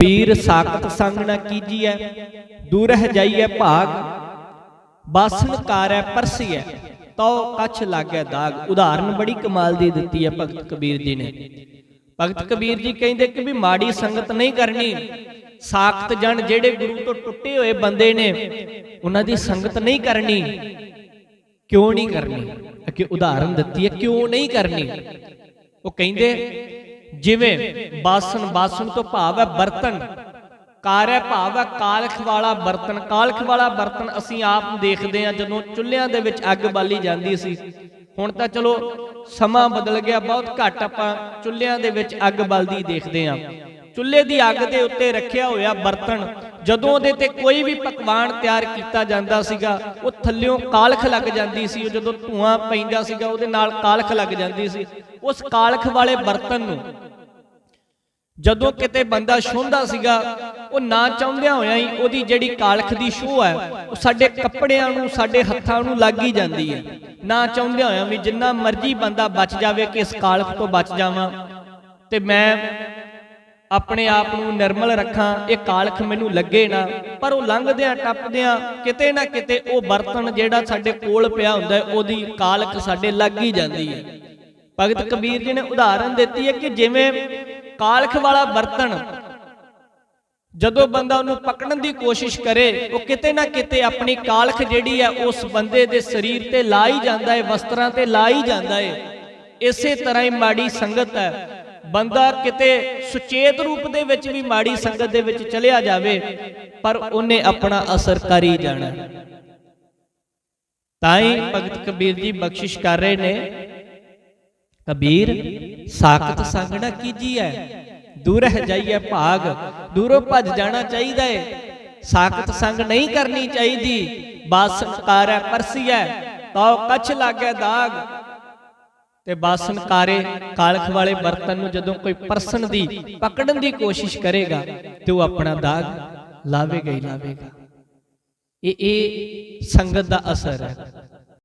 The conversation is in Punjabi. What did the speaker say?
ਪੀਰ ਸਾਖਤ ਸੰਗ ਨਾ ਕੀਜੀਐ, ਦੂਰਹ ਜਾਈਐ ਭਾਗ, ਬਾਸਨ ਕਾਰੈ ਪਰਸੀਐ ਤੋ ਕਛ ਲਾਗੈ ਦਾਗ। ਉਦਾਹਰਨ ਬੜੀ ਕਮਾਲ ਦੀ ਦਿੱਤੀ ਹੈ ਭਗਤ ਕਬੀਰ ਜੀ ਨੇ। ਭਗਤ ਕਬੀਰ ਜੀ ਕਹਿੰਦੇ ਕਿ ਵੀ ਮਾੜੀ ਸੰਗਤ ਨਹੀਂ ਕਰਨੀ। ਸਾਖਤ ਜਣ ਜਿਹੜੇ ਗੁਰੂ ਤੋਂ ਟੁੱਟੇ ਹੋਏ ਬੰਦੇ ਨੇ, ਉਹਨਾਂ ਦੀ ਸੰਗਤ ਨਹੀਂ ਕਰਨੀ। ਕਿਉਂ ਨਹੀਂ ਕਰਨੀ? ਅੱਗੇ ਉਦਾਹਰਨ ਦਿੱਤੀ ਹੈ ਕਿਉਂ ਨਹੀਂ ਕਰਨੀ? ਉਹ ਕਹਿੰਦੇ ਜਿਵੇਂ ਬਾਸਨ ਬਾਸਨ ਤੋਂ ਭਾਵ ਹੈ ਬਰਤਨ। ਕਾਰੈ ਭਾਵ ਹੈ ਕਾਲਖ ਵਾਲਾ ਬਰਤਨ। ਕਾਲਖ ਵਾਲਾ ਬਰਤਨ ਅਸੀਂ ਆਪ ਦੇਖਦੇ ਹਾਂ ਜਦੋਂ ਚੁੱਲ੍ਹਿਆਂ ਦੇ ਵਿੱਚ ਅੱਗ ਬਾਲੀ ਜਾਂਦੀ ਸੀ। ਹੁਣ ਤਾਂ ਚਲੋ ਸਮਾਂ ਬਦਲ ਗਿਆ, ਬਹੁਤ ਘੱਟ ਆਪਾਂ ਚੁੱਲ੍ਹਿਆਂ ਦੇ ਵਿੱਚ ਅੱਗ ਬਲਦੀ ਦੇਖਦੇ ਹਾਂ। ਚੁੱਲ੍ਹੇ ਦੀ ਅੱਗ ਦੇ ਉੱਤੇ ਰੱਖਿਆ ਹੋਇਆ ਬਰਤਨ, ਜਦੋਂ ਉਹਦੇ ਤੇ ਕੋਈ ਵੀ ਪਕਵਾਨ ਤਿਆਰ ਕੀਤਾ ਜਾਂਦਾ ਸੀਗਾ, ਉਹ ਥੱਲਿਓਂ ਕਾਲਖ ਲੱਗ ਜਾਂਦੀ ਸੀ। ਉਹ ਜਦੋਂ ਧੂਆਂ ਪੈਂਦਾ ਸੀਗਾ, ਉਹਦੇ ਨਾਲ ਕਾਲਖ ਲੱਗ ਜਾਂਦੀ ਸੀ। ਉਸ ਕਾਲਖ ਵਾਲੇ ਬਰਤਨ ਨੂੰ ਜਦੋਂ ਕਿਤੇ ਬੰਦਾ ਛੁੰਦਾ ਸੀਗਾ, ਉਹ ਨਾ ਚਾਹੁੰਦਿਆਂ ਹੋਇਆਂ ਹੀ ਉਹਦੀ ਜਿਹੜੀ ਕਾਲਖ ਦੀ ਸ਼ੋਅ ਹੈ, ਉਹ ਸਾਡੇ ਕੱਪੜਿਆਂ ਨੂੰ, ਸਾਡੇ ਹੱਥਾਂ ਨੂੰ ਲੱਗ ਹੀ ਜਾਂਦੀ ਹੈ। ਨਾ ਚਾਹੁੰਦਿਆਂ ਹੋਇਆਂ ਵੀ ਜਿੰਨਾ ਮਰਜ਼ੀ ਬੰਦਾ ਬਚ ਜਾਵੇ ਕਿ ਇਸ ਕਾਲਖ ਤੋਂ ਬਚ ਜਾਵਾਂ। ਤੇ ਮੈਂ ਆਪਣੇ ਆਪ ਨੂੰ ਨਿਰਮਲ ਰੱਖਾਂ, ਇਹ ਕਾਲਖ ਮੈਨੂੰ ਲੱਗੇ ਨਾ, ਪਰ ਉਹ ਲੰਘਦਿਆਂ ਟੱਪਦਿਆਂ ਕਿਤੇ ਨਾ ਕਿਤੇ ਉਹ ਬਰਤਨ ਜਿਹੜਾ ਸਾਡੇ ਕੋਲ ਪਿਆ ਹੁੰਦਾ ਉਹਦੀ ਕਾਲਖ ਸਾਡੇ ਲੱਗ ਹੀ ਜਾਂਦੀ ਹੈ। ਭਗਤ ਕਬੀਰ ਜੀ ਨੇ ਉਦਾਹਰਨ ਦਿੱਤੀ ਹੈ ਕਿ ਜਿਵੇਂ ਕਾਲਖ ਵਾਲਾ ਬਰਤਨ। ਜਦੋਂ ਬੰਦਾ ਉਹਨੂੰ ਪਕੜਨ ਦੀ ਕੋਸ਼ਿਸ਼ ਕਰੇ, ਉਹ ਕਿਤੇ ਨਾ ਕਿਤੇ ਆਪਣੀ ਕਾਲਖ ਜਿਹੜੀ ਹੈ, ਉਸ ਬੰਦੇ ਦੇ ਸਰੀਰ ਤੇ ਲਾ ਹੀ ਜਾਂਦਾ ਹੈ ਵਸਤਰਾਂ ਤੇ ਲਾ ਹੀ ਜਾਂਦਾ ਹੈ ਇਸੇ ਤਰ੍ਹਾਂ ਹੀ ਮਾੜੀ ਸੰਗਤ ਹੈ। ਬੰਦਾ ਕਿਤੇ ਸੁਚੇਤ ਰੂਪ ਦੇ ਵਿੱਚ ਵੀ ਮਾੜੀ ਸੰਗਤ ਦੇ ਵਿੱਚ ਚਲਿਆ ਜਾਵੇ, ਪਰ ਉਹਨੇ ਆਪਣਾ ਅਸਰ ਕਰ ਹੀ ਜਾਣਾ। ਤਾਂ ਹੀ ਭਗਤ ਕਬੀਰ ਜੀ ਬਖਸ਼ਿਸ਼ ਕਰ ਰਹੇ ਨੇ। ਕਬੀਰ ਸਾਖਤ ਸੰਗ ਨਾ ਕੀਜੀਐ ਦੂਰਹ ਜਾਈਐ ਭਾਗ, ਦੂਰੋਂ ਭੱਜ ਜਾਣਾ ਚਾਹੀਦਾ ਏ। ਸਾਖਤ ਸੰਗ ਨਹੀਂ ਕਰਨੀ ਚਾਹੀਦੀ, ਬਾਸਨ ਕਾਰੈ ਪਰਸੀਐ, ਤਉ ਕਛ ਲਾਗੈ ਦਾਗ। ਤੇ ਬਾਸਨ ਕਾਰੇ ਕਾਲਖ ਵਾਲੇ ਬਰਤਨ ਨੂੰ ਜਦੋਂ ਕੋਈ ਪਰਸਨ ਦੀ ਪਕੜਨ ਦੀ ਕੋਸ਼ਿਸ਼ ਕਰੇਗਾ, ਤੇ ਉਹ ਆਪਣਾ ਦਾਗ ਲਾਵੇਗਾ ਹੀ ਲਾਵੇਗਾ। ਇਹ ਇਹ ਸੰਗਤ ਦਾ ਅਸਰ ਹੈ